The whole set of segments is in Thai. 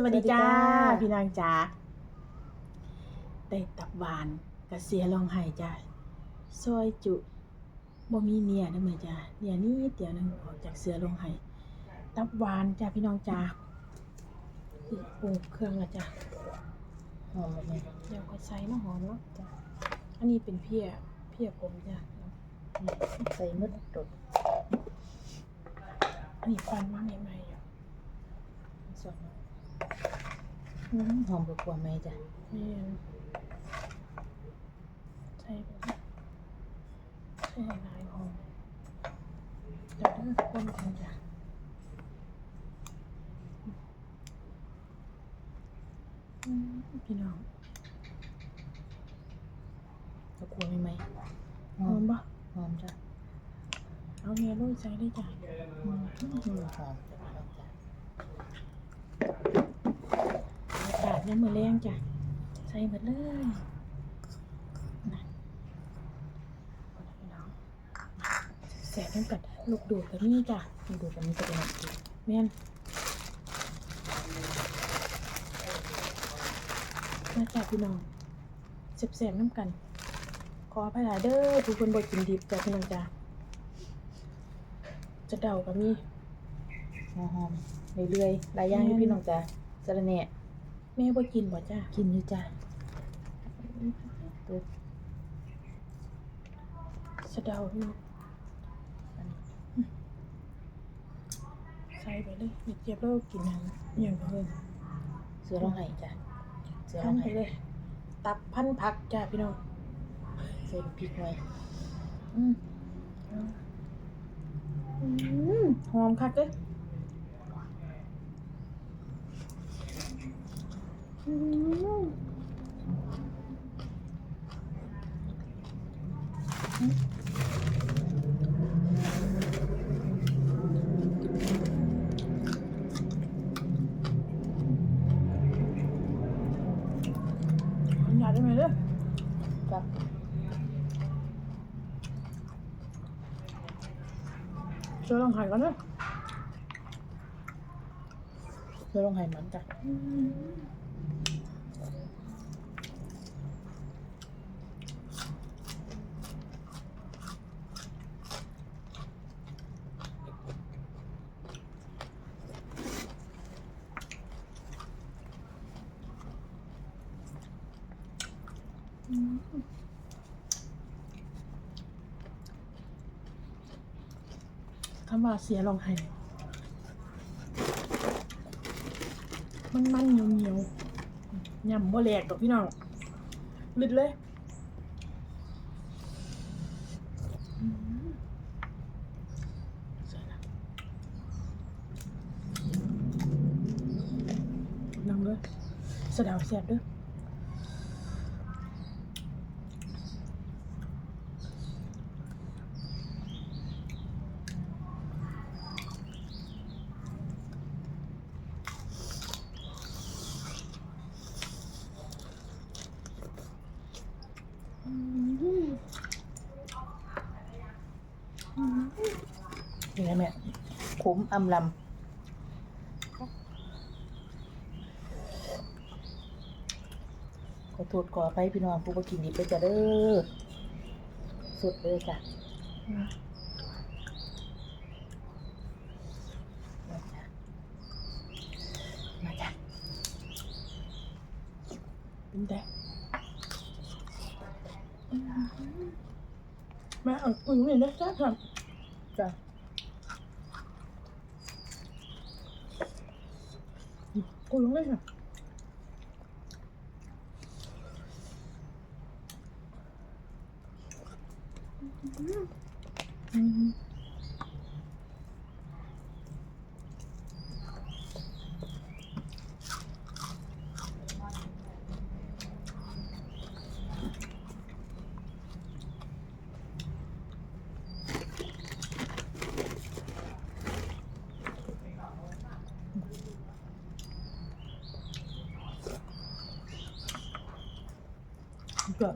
สวัสดีจ้าสวัสดีจ้า พี่นางจ๋าได้ตับหวานกระเสียลองไห้จ้าซอยจุบ่มีเนียนะเมื่อจ้าเนียนี่เดียวหนึงออกจากเสือลงไห้ตับหวานจ้าพี่น้องจ้านี่ปรุงเครื่องและจ้าหอมไหมเดี๋ยวก็ใส่น้ำหอมเนาะจ้าอันนี้เป็นเพียเพียผมจ้าใส่มืดตดอันนี้ฟันมาใหม่ๆอยู่สดอืม หอมกว่าๆไหมจ้ะนี่ใส่ไปเลยใส่หลายหอมเดี๋ยวเด้อคนกันจ้ะอืมพี่น้องกระกลัวไหมไหมหอมปะหอมจ้ะเอาเนียลุยใส่ได้จ้ะอืมหอม จ้ะพี่น้องจ้ะอากาศเนี่ยมือแรงจ้ะ ใส่หมดเลยนะแสบน้ำกัดลูกดูดกับนี่จ้ะนี่ดูกันนี้จะเป็นอะไรดีแม่นมาจากพี่น้องแสบๆน้ำกัน ขออภัยหลายเด้อทุกคนบ่กินดิบจ้ะพี่น้องจ้ะจะเดากับมีหอมหอมเรื่อยๆหลายอย่างอยู่พี่น้องจ้ะสะระแหน่ แม่บ่กินบ่จ้ะกินอยู่จ้ะปึ๊บสะเดาพี่น้องอันนี้ใส่ไปเลยอย่าเจ็บแล้วกินอย่างอย่างเพิ่นเสือร้องไห้จ้ะเสือร้พัอนงไปไห้เลย ตับพันผักจ้ะพี่น้องใส่พริกหน่อยอืมอืมหอมคักเด้ออืมอยากได้ไหมเด้อจ้ะเจอลองหาย ก่อนเด้อเสือร้องไห้มั คำว่าเสียลองไห้มันมันเหนียวเหนียวยำบ่แหลกดอกพี่น้องลึดเลยนั่งเลยสะดาวแซ่บด้อ นี่ไงแม่ขมอำลำขอโทษขอไปพี่น้องผู้กินดิบเลยจ้ะเด้อสุดเลยจ้ะมาจ้ะเป็นแต่มาเอาอุ้ยนี่นะจ้าครับจ้ะ กูลงเลย ค่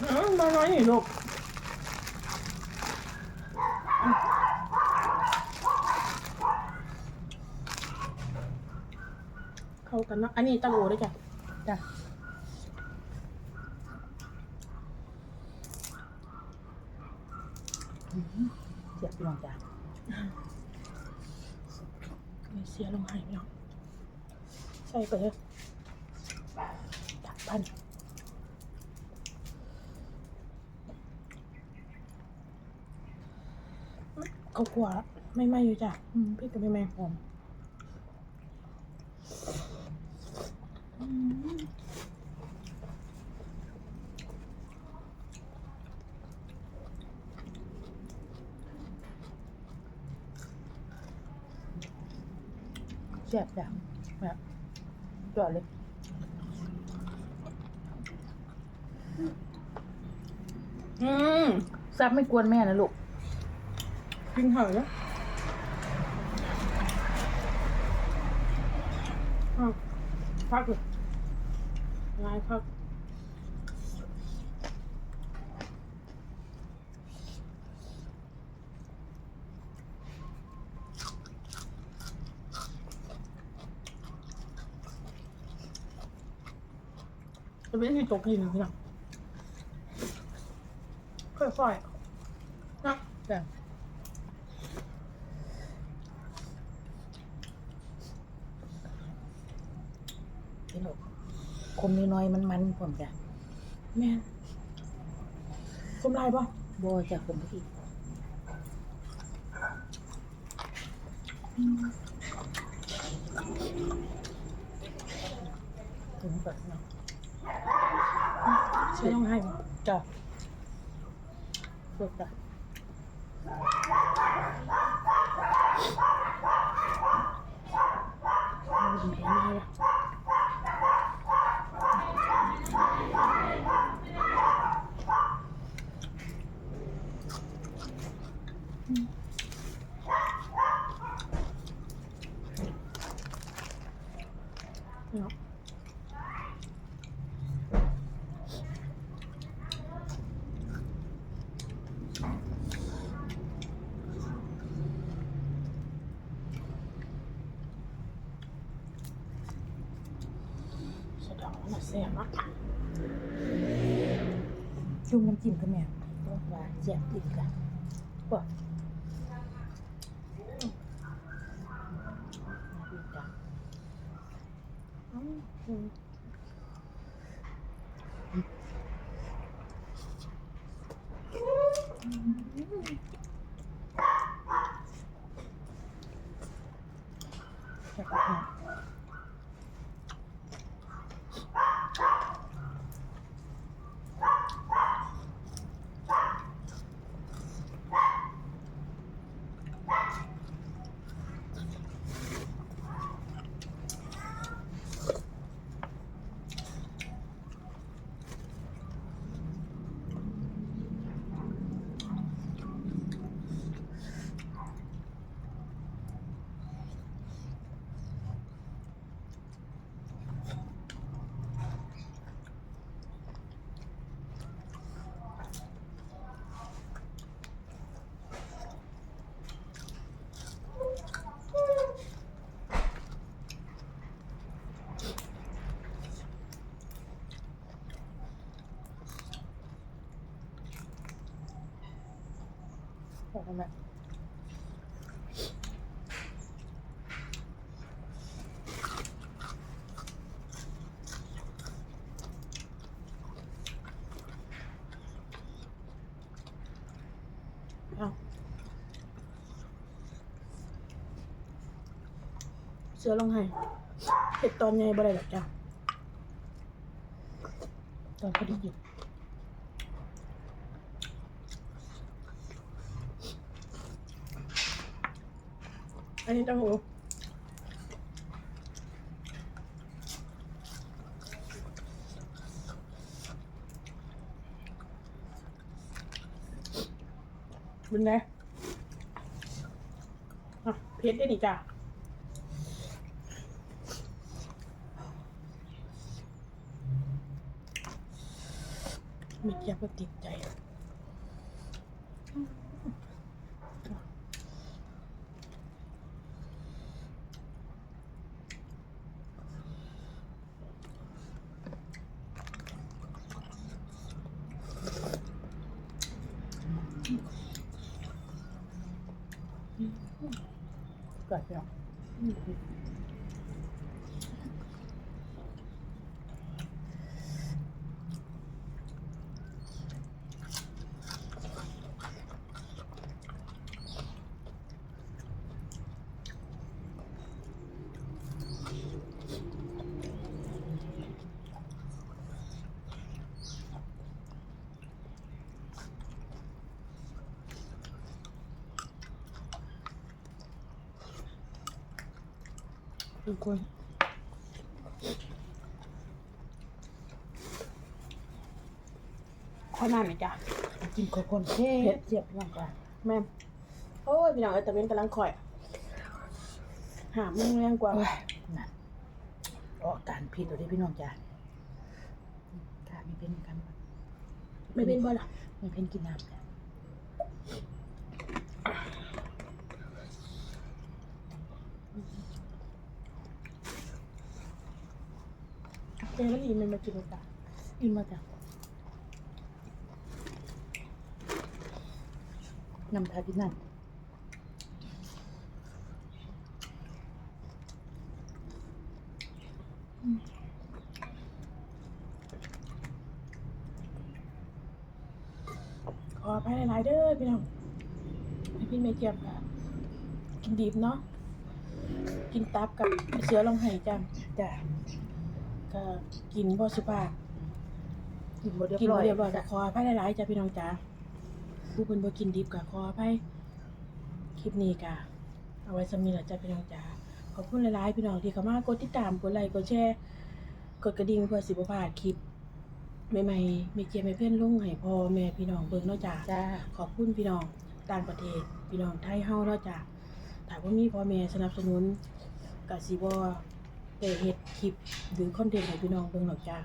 อืมก็ออืมมาน้อยนี่ลูกเข้ากันเนาะอันนี้ตะโลด้วยจ้ะจ้ะอื้อหือเสียบพี่ น้องจ้ะเสียลงหายเนาะใส่ไปเลยดักพันเขากลัวไม่ไหม่อยู่จ้ะพี่ก็ไม่แม่หอม แซ่บจ้ะแบบจอดเลยอืมซับไม่กวนแม่นะลูกกินเหอะแล้วอะพักเลยนายพัก จะเป็นที่ตกยินพี่น้องค่อยๆนะจ้ะพี่ลูกคมน้อยๆมันๆผมจ้ะแม่นกำไรป่ะบัวจ้ะผมพี่ถึงแบบเนาะ ใช่ต้องให้จ้ะลูจ้ะ เอาดีไปไม่ได้เนาะสะ เดอกมากค่ะจุ่มน้ำจิ้มก็แม่ลูกว่าเสียบติดกันป่ะลูกจ้ะอืม บอกกันแม่เอาเสือลงให้เห็ดตอนใหญ่บ่ได้หรอกจ้ะตอนพอดีหยิบ อันนี้ต้องหูเป็นไงอะเพชรได้หนี่จ้ะไม่เกี่ยวกับติดใจ ก่อน ทุกคนข้อหน้าไหมจ๊ะกินคนๆเท่เจ็บมากจ้ะแม่โอ้ยพี่น้องเอ้ยตะเวนกำลังคอย หามึงแรงกว่าโอ้ยนั่นออกการผิดตัวที่พี่น้องจ้ะค่ะมีเป็นกันไม่เป็นบ่ล่ะมีเป็นกินน้ำจ้ะ เจมันอีมันมากินจ้ะอิ่มมาจ้ะน้ำทาพี่น้ำขอไปหลายๆเด้อพี่น้องพี่ไม่เกียบค่ะกินดีบเนาะ กินตับกับเสือลงไห้จ้ะจ้ะ ก็กินบ่สุภาพกินหมดเรียบกินร้บ่อยเรียบร้อยก็จ้ะขอไปหลายๆจ้ะพี่น้องจ้าผู้เพิ่นบ่กินดิบก็ขอไปคลิปนี้ก็เอาไว้สำนี้ล่ะจ้ะพี่น้องจ้าขอบคุณหลายๆพี่น้องที่เข้ามากดติดตามกดไลค์กดแชร์กดกระดิ่งเพื่อสิบ่พลาดคลิปใหม่ๆมีเกียรติให้เพื่อนลงให้พ่อแม่พี่น้องเบิ่งเนาะจ้าจ้าขอบคุณพี่น้องต่างประเทศพี่น้องไทยเฮาเนาะจ้ะถ้าว่ามีพ่อแม่สนับสนุนก็สิบ่ ได้เฮ็ดคลิปหรือคอนเทนต์ให้พี่น้องเบิ่งหรอกจ้า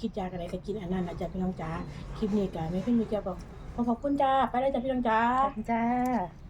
คิดจากอะไรก็กินอันนั้นนะจ้าพี่น้องจ้าคลิปนี้ก็ไม่เพิ่นมีเกี่ยวกับขอขอบคุณจ้าไปได้จ้าพี่น้องจ้า จ้า